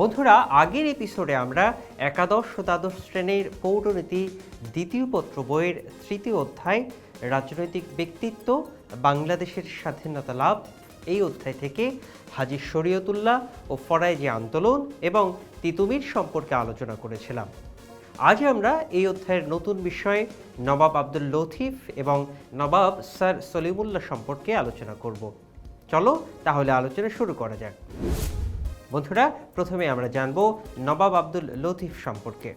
বন্ধুরা, আগের এপিসোডে আমরা একাদশ দ্বাদশ শ্রেণির পৌরনীতি দ্বিতীয় পত্র বইয়ের তৃতীয় অধ্যায়, রাজনৈতিক ব্যক্তিত্ব, বাংলাদেশের স্বাধীনতা লাভ, এই অধ্যায় থেকে হাজি শরীয়তুল্লাহ ও ফরাইজি আন্দোলন এবং তিতুমির সম্পর্কে আলোচনা করেছিলাম। আজ আমরা এই অধ্যায়ের নতুন বিষয়ে নবাব আব্দুল লতিফ এবং নবাব স্যার সলিমুল্লাহ সম্পর্কে আলোচনা করব। চলো তাহলে আলোচনা শুরু করা যাক। বন্ধুরা, প্রথমে আমরা জানব নবাব আব্দুল লতিফ সম্পর্কে।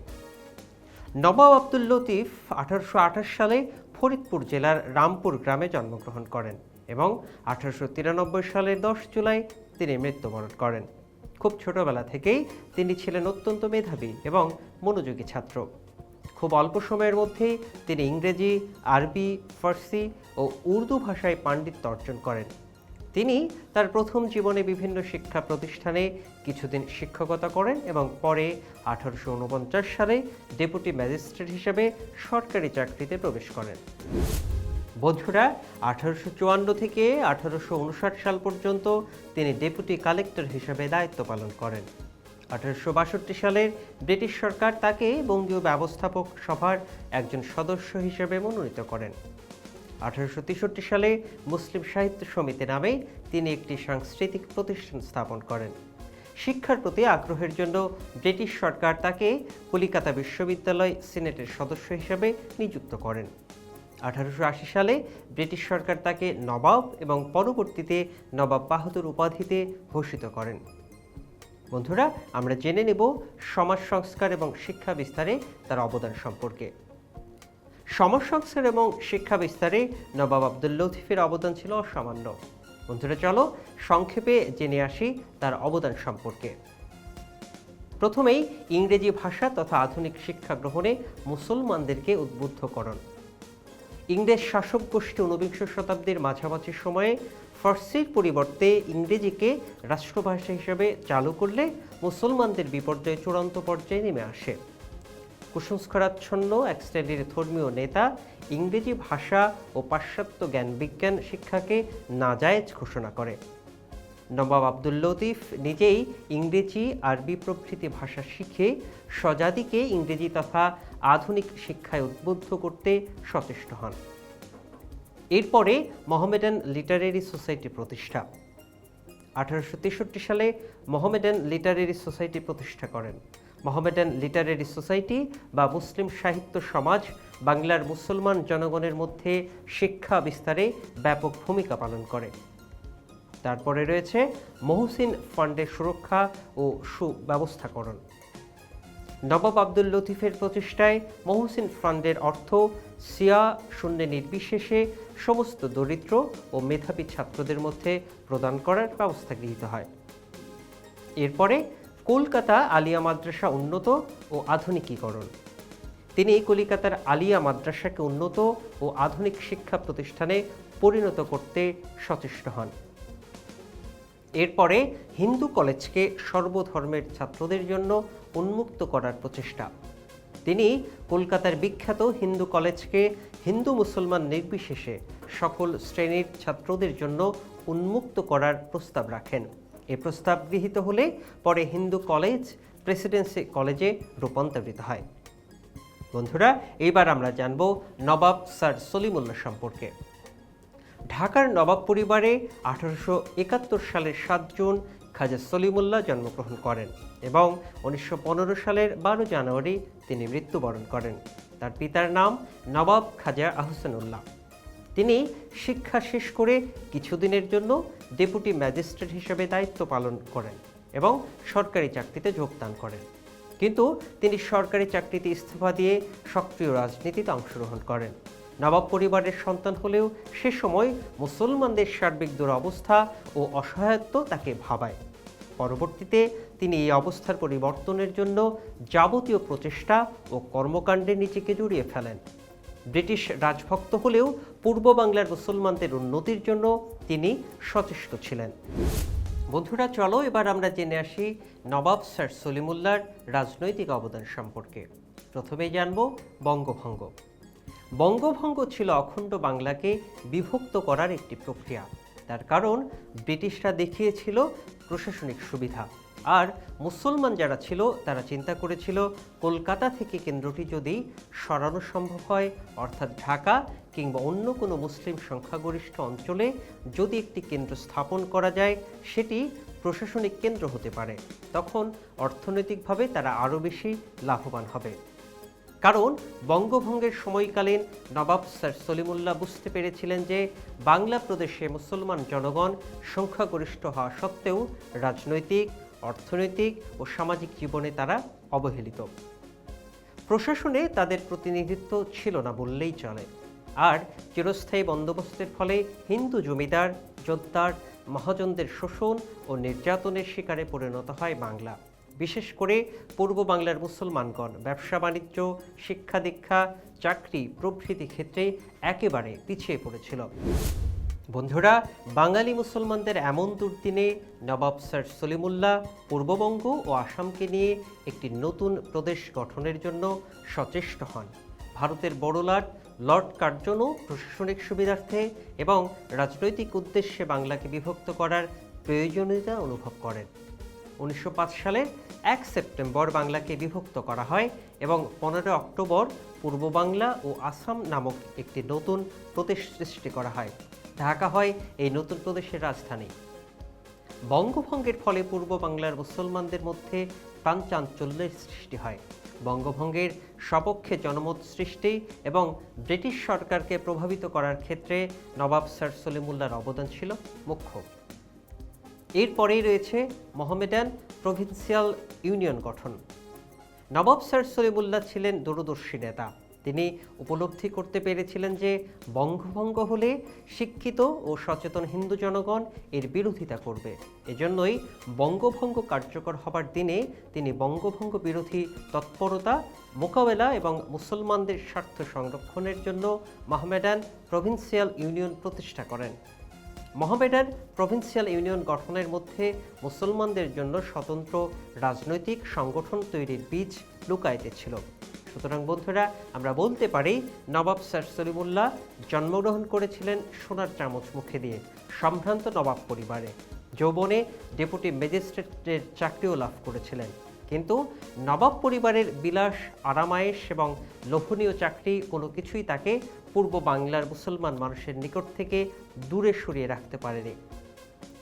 নবাব আব্দুল লতিফ আঠারোশো আঠাশ সালে ফরিদপুর জেলার রামপুর গ্রামে জন্মগ্রহণ করেন এবং আঠারোশো সালের দশ জুলাই তিনি মৃত্যুবরণ করেন। খুব ছোটবেলা থেকেই তিনি ছিলেন অত্যন্ত মেধাবী এবং মনোযোগী ছাত্র। খুব অল্প সময়ের মধ্যেই তিনি ইংরেজি, আরবি, ফার্সি ও উর্দু ভাষায় পাণ্ডিত্য অর্জন করেন। তিনি তার প্রথম জীবনে বিভিন্ন শিক্ষা প্রতিষ্ঠানে কিছুদিন শিক্ষকতা করেন এবং পরে আঠারোশো উনপঞ্চাশ সালে ডেপুটি ম্যাজিস্ট্রেট হিসেবে সরকারি চাকরিতে প্রবেশ করেন। বন্ধুরা, আঠারোশো চুয়ান্ন থেকে আঠারোশো উনষাট সাল পর্যন্ত তিনি ডেপুটি কালেক্টর হিসেবে দায়িত্ব পালন করেন। আঠারোশো বাষট্টি সালের ব্রিটিশ সরকার তাকে বঙ্গীয় ব্যবস্থাপক সভার একজন সদস্য হিসেবে মনোনীত করেন। আঠারোশো তেষট্টি সালে মুসলিম সাহিত্য সমিতি নামে তিনি একটি সাংস্কৃতিক প্রতিষ্ঠান স্থাপন করেন। শিক্ষার প্রতি আগ্রহের জন্য ব্রিটিশ সরকার তাকে কলিকাতা বিশ্ববিদ্যালয় সিনেটের সদস্য হিসেবে নিযুক্ত করেন। আঠারোশো আশি সালে ব্রিটিশ সরকার তাকে নবাব এবং পরবর্তীতে নবাব বাহাদুর উপাধিতে ভূষিত করেন। বন্ধুরা, আমরা জেনে নেব সমাজ সংস্কার এবং শিক্ষা বিস্তারে তার অবদান সম্পর্কে। সমাজ এবং শিক্ষা বিস্তারে নবাব আব্দুল লতিফের অবদান ছিল অসামান্য। বন্ধুরা, চলো সংক্ষেপে জেনে আসি তার অবদান সম্পর্কে। প্রথমেই ইংরেজি ভাষা তথা আধুনিক শিক্ষা গ্রহণে মুসলমানদেরকে উদ্বুদ্ধকরণ। ইংরেজ শাসক গোষ্ঠী ঊনবিংশ শতাব্দীর মাঝামাঝি সময়ে ফার্সির পরিবর্তে ইংরেজিকে রাষ্ট্রভাষা হিসেবে চালু করলে মুসলমানদের বিপর্যয় চূড়ান্ত পর্যায়ে নেমে আসে। কুসংস্কারাচ্ছন্ন এক শ্রেণির ধর্মীয় নেতা ইংরেজি ভাষা ও পাশ্চাত্য জ্ঞান বিজ্ঞান শিক্ষাকে নাজায়েজ ঘোষণা করে। নবাব আব্দুল লতিফ নিজেই ইংরেজি, আরবি প্রভৃতি ভাষা শিখে স্বজাতিকে ইংরেজি তথা আধুনিক শিক্ষায় উদ্বুদ্ধ করতে সচেষ্ট হন। এরপরে মহমেডান লিটারেরি সোসাইটি প্রতিষ্ঠা। আঠারোশো তেষট্টি সালে মহমেডান লিটারেরি সোসাইটি প্রতিষ্ঠা করেন। মোহামেডান লিটারেরি সোসাইটি বা মুসলিম সাহিত্য সমাজ বাংলার মুসলমান জনগণের মধ্যে শিক্ষা বিস্তারে ব্যাপক ভূমিকা পালন করে। তারপরে রয়েছে মহসিন ফান্ডের সুরক্ষা ও সুব্যবস্থাকরণ। নবাব আব্দুল লতিফের প্রচেষ্টায় মহসিন ফান্ডের অর্থ সিয়া শূন্যে নির্বিশেষে সমস্ত দরিদ্র ও মেধাবী ছাত্রদের মধ্যে প্রদান করার ব্যবস্থা গৃহীত হয়। এরপরে কলকাতা আলিয়া মাদ্রাসা উন্নত ও আধুনিকীকরণ। তিনি কলিকাতার আলিয়া মাদ্রাসাকে উন্নত ও আধুনিক শিক্ষা প্রতিষ্ঠানে পরিণত করতে সচেষ্ট হন। এরপরে হিন্দু কলেজকে সর্বধর্মের ছাত্রদের জন্য উন্মুক্ত করার প্রচেষ্টা। তিনি কলকাতার বিখ্যাত হিন্দু কলেজকে হিন্দু মুসলমান নির্বিশেষে সকল শ্রেণির ছাত্রদের জন্য উন্মুক্ত করার প্রস্তাব রাখেন। এ প্রস্তাব গৃহীত হলে পরে হিন্দু কলেজ, প্রেসিডেন্সি কলেজে রূপান্তরিত হয়। বন্ধুরা, এইবার আমরা জানব নবাব স্যার সলিমুল্লাহ সম্পর্কে। ঢাকার নবাব পরিবারে আঠারোশো একাত্তর সালের সাত জুন খাজা সলিমুল্লাহ জন্মগ্রহণ করেন এবং উনিশশো পনেরো সালের বারো জানুয়ারি তিনি মৃত্যুবরণ করেন। তার পিতার নাম নবাব খাজা আহসানুল্লাহ তিনি শিক্ষা শেষ করে কিছুদিনের জন্য ডেপুটি ম্যাজিস্ট্রেট হিসেবে দায়িত্ব পালন করেন এবং সরকারি চাকরিতে যোগদান করেন। কিন্তু তিনি সরকারি চাকরিতে ইস্তফা দিয়ে সক্রিয় রাজনীতিতে অংশগ্রহণ করেন। নবাব পরিবারের সন্তান হলেও সে সময় মুসলমানদের সার্বিক দুরবস্থা ও অসহায়ত্ব তাকে ভাবায়। পরবর্তীতে তিনি এই অবস্থার পরিবর্তনের জন্য যাবতীয় প্রচেষ্টা ও কর্মকাণ্ডে নিজেকে জড়িয়ে ফেলেন। ব্রিটিশ রাজভক্ত হলেও পূর্ব বাংলার মুসলমানদের উন্নতির জন্য তিনি সচেষ্ট ছিলেন। বন্ধুরা, চলো এবার আমরা জেনে আসি নবাব স্যার সলিমুল্লার রাজনৈতিক অবদান সম্পর্কে। প্রথমেই জানব বঙ্গভঙ্গ। বঙ্গভঙ্গ ছিল অখণ্ড বাংলাকে বিভক্ত করার একটি প্রক্রিয়া। তার কারণ ব্রিটিশরা দেখিয়েছিল প্রশাসনিক সুবিধা। আর মুসলমান যারা ছিল, তারা চিন্তা করেছিল, কলকাতা থেকে কেন্দ্রটি যদি সরানো সম্ভব হয়, অর্থাৎ ঢাকা কিংবা অন্য কোনো মুসলিম সংখ্যাগরিষ্ঠ অঞ্চলে যদি একটি কেন্দ্র স্থাপন করা যায়, সেটি প্রশাসনিক কেন্দ্র হতে পারে। তখন অর্থনৈতিকভাবে তারা আরও বেশি লাভবান হবে। কারণ বঙ্গভঙ্গের সময়কালীন নবাব স্যার সলিমুল্লাহ বুঝতে পেরেছিলেন যে বাংলা প্রদেশে মুসলমান জনগণ সংখ্যাগরিষ্ঠ হওয়া সত্ত্বেও রাজনৈতিক অর্থনৈতিক ও সামাজিক জীবনে তারা অবহেলিত। প্রশাসনে তাদের প্রতিনিধিত্ব ছিল না বললেই চলে। আর চিরস্থায়ী বন্দোবস্তের ফলে হিন্দু জমিদার, যোদ্ধার, মহাজনদের শোষণ ও নির্যাতনের শিকারে পরিণত হয় বাংলা। বিশেষ করে পূর্ব বাংলার মুসলমানগণ ব্যবসা, বাণিজ্য, শিক্ষা দীক্ষা, চাকরি প্রভৃতি ক্ষেত্রে একেবারে পিছিয়ে পড়েছিল। বন্ধুরা, বাঙালি মুসলমানদের এমন দুর্দিনে নবাব স্যার সলিমুল্লাহ পূর্ববঙ্গ ও আসামকে নিয়ে একটি নতুন প্রদেশ গঠনের জন্য সচেষ্ট হন। ভারতের বড়লাট, লর্ড কার্জনও প্রশাসনিক সুবিধার্থে এবং রাজনৈতিক উদ্দেশ্যে বাংলাকে বিভক্ত করার প্রয়োজনীয়তা অনুভব করেন। উনিশশো পাঁচ সালে এক সেপ্টেম্বর বাংলাকে বিভক্ত করা হয় এবং পনেরো অক্টোবর পূর্ব বাংলা ও আসাম নামক একটি নতুন প্রদেশ সৃষ্টি করা হয়। ঢাকা হয় এই নতুন প্রদেশের রাজধানী। বঙ্গভঙ্গের ফলে পূর্ব বাংলার মুসলমানদের মধ্যে প্রাঞ্চাঞ্চল্যের সৃষ্টি হয়। বঙ্গভঙ্গের সপক্ষে জনমত সৃষ্টি এবং ব্রিটিশ সরকারকে প্রভাবিত করার ক্ষেত্রে নবাব স্যার সলিমুল্লার অবদান ছিল মুখ্য। এরপরেই রয়েছে মোহামেডান প্রভিন্সিয়াল ইউনিয়ন গঠন। নবাব স্যার সলিমুল্লাহ ছিলেন দূরদর্শী নেতা। তিনি উপলব্ধি করতে পেরেছিলেন যে বঙ্গভঙ্গ হলে শিক্ষিত ও সচেতন হিন্দু জনগণ এর বিরোধিতা করবে। এজন্যই বঙ্গভঙ্গ কার্যকর হবার দিনে তিনি বঙ্গভঙ্গ বিরোধী তৎপরতা, মোকাবেলা এবং মুসলমানদের স্বার্থ সংরক্ষণের জন্য মাহমেডান প্রভিন্সিয়াল ইউনিয়ন প্রতিষ্ঠা করেন। মোহামেডান প্রভিন্সিয়াল ইউনিয়ন গঠনের মধ্যে মুসলমানদের জন্য স্বতন্ত্র রাজনৈতিক সংগঠন তৈরির বীজ লুকাইতে ছিল। সুতরাং বন্ধুরা, আমরা বলতে পারি নবাব স্যার সলিমুল্লাহ জন্মগ্রহণ করেছিলেন সোনার চামচ মুখে দিয়ে, সম্ভ্রান্ত নবাব পরিবারে। যৌবনে ডেপুটি ম্যাজিস্ট্রেটের চাকরিও লাভ করেছিলেন। কিন্তু নবাব পরিবারের বিলাস, আরামায়েশ এবং লোভনীয় চাকরি কোনো কিছুই তাকে পূর্ব বাংলার মুসলমান মানুষের নিকট থেকে দূরে সরিয়ে রাখতে পারেনি।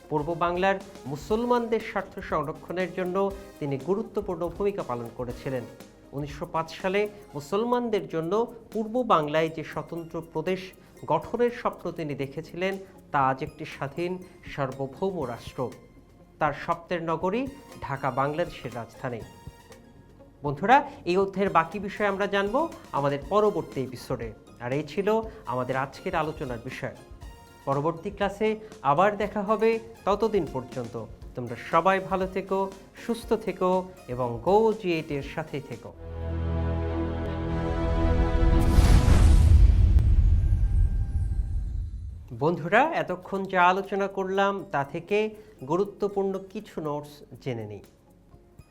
পূর্ব বাংলার মুসলমানদের স্বার্থ সংরক্ষণের জন্য তিনি গুরুত্বপূর্ণ ভূমিকা পালন করেছিলেন। উনিশশো পাঁচ সালে মুসলমানদের জন্য পূর্ব বাংলায় যে স্বতন্ত্র প্রদেশ গঠনের স্বপ্ন তিনি দেখেছিলেন, তা আজ একটি স্বাধীন সার্বভৌম রাষ্ট্র। তার স্বপ্নের নগরী ঢাকা, বাংলাদেশের রাজধানী। বন্ধুরা, এই অধ্যায়ের বাকি বিষয় আমরা জানব আমাদের পরবর্তী এপিসোডে আর এই ছিল আমাদের আজকের আলোচনার বিষয়। পরবর্তী ক্লাসে আবার দেখা হবে ততদিন পর্যন্ত। তোমরা সবাই ভালো থেকো, সুস্থ থেকো এবং গো জি এইটের সাথে থেকো। বন্ধুরা, এতক্ষণ যা আলোচনা করলাম তা থেকে গুরুত্বপূর্ণ কিছু নোটস জেনে নিই।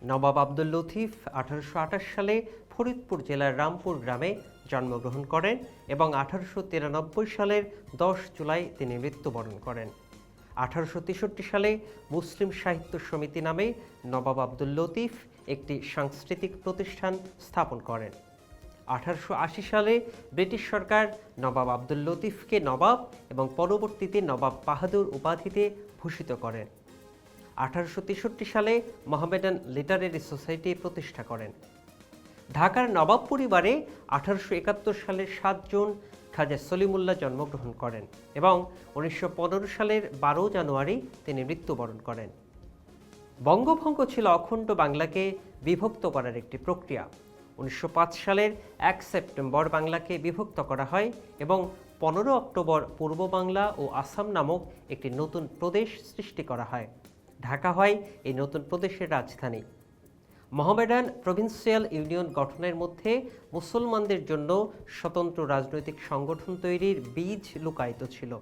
নবাব আব্দুল লতিফ আঠারোশো আঠাশ সালে ফরিদপুর জেলার রামপুর গ্রামে জন্মগ্রহণ করেন এবং আঠারোশো তিরানব্বই সালের দশ জুলাই তিনি মৃত্যুবরণ করেন। আঠারোশো তেষট্টি সালে মুসলিম সাহিত্য সমিতি নামে নবাব আব্দুল লতিফ একটি সাংস্কৃতিক প্রতিষ্ঠান স্থাপন করেন। আঠারোশো আশি সালে ব্রিটিশ সরকার নবাব আব্দুল লতিফকে নবাব এবং পরবর্তীতে নবাব বাহাদুর উপাধিতে ভূষিত করেন। আঠারোশো তেষট্টি সালে মোহামেডান লিটারেরি সোসাইটি প্রতিষ্ঠা করেন। ঢাকার নবাব পরিবারে আঠারোশো একাত্তর সালের সাত জুন খাজা সলিমুল্লাহ জন্মগ্রহণ করেন এবং উনিশশো পনেরো সালের বারো জানুয়ারি তিনি মৃত্যুবরণ করেন। বঙ্গভঙ্গ ছিল অখণ্ড বাংলাকে বিভক্ত করার একটি প্রক্রিয়া। উনিশশো পাঁচ সালের এক সেপ্টেম্বর বাংলাকে বিভক্ত করা হয় এবং পনেরো অক্টোবর পূর্ব বাংলা ও আসাম নামক একটি নতুন প্রদেশ সৃষ্টি করা হয়। ঢাকা হয় এই নতুন প্রদেশের রাজধানী। মোহামেডান প্রভিন্সিয়াল ইউনিয়ন গঠনের মধ্যে মুসলমানদের জন্য স্বতন্ত্র রাজনৈতিক সংগঠন তৈরির বীজ লুকায়িত ছিল।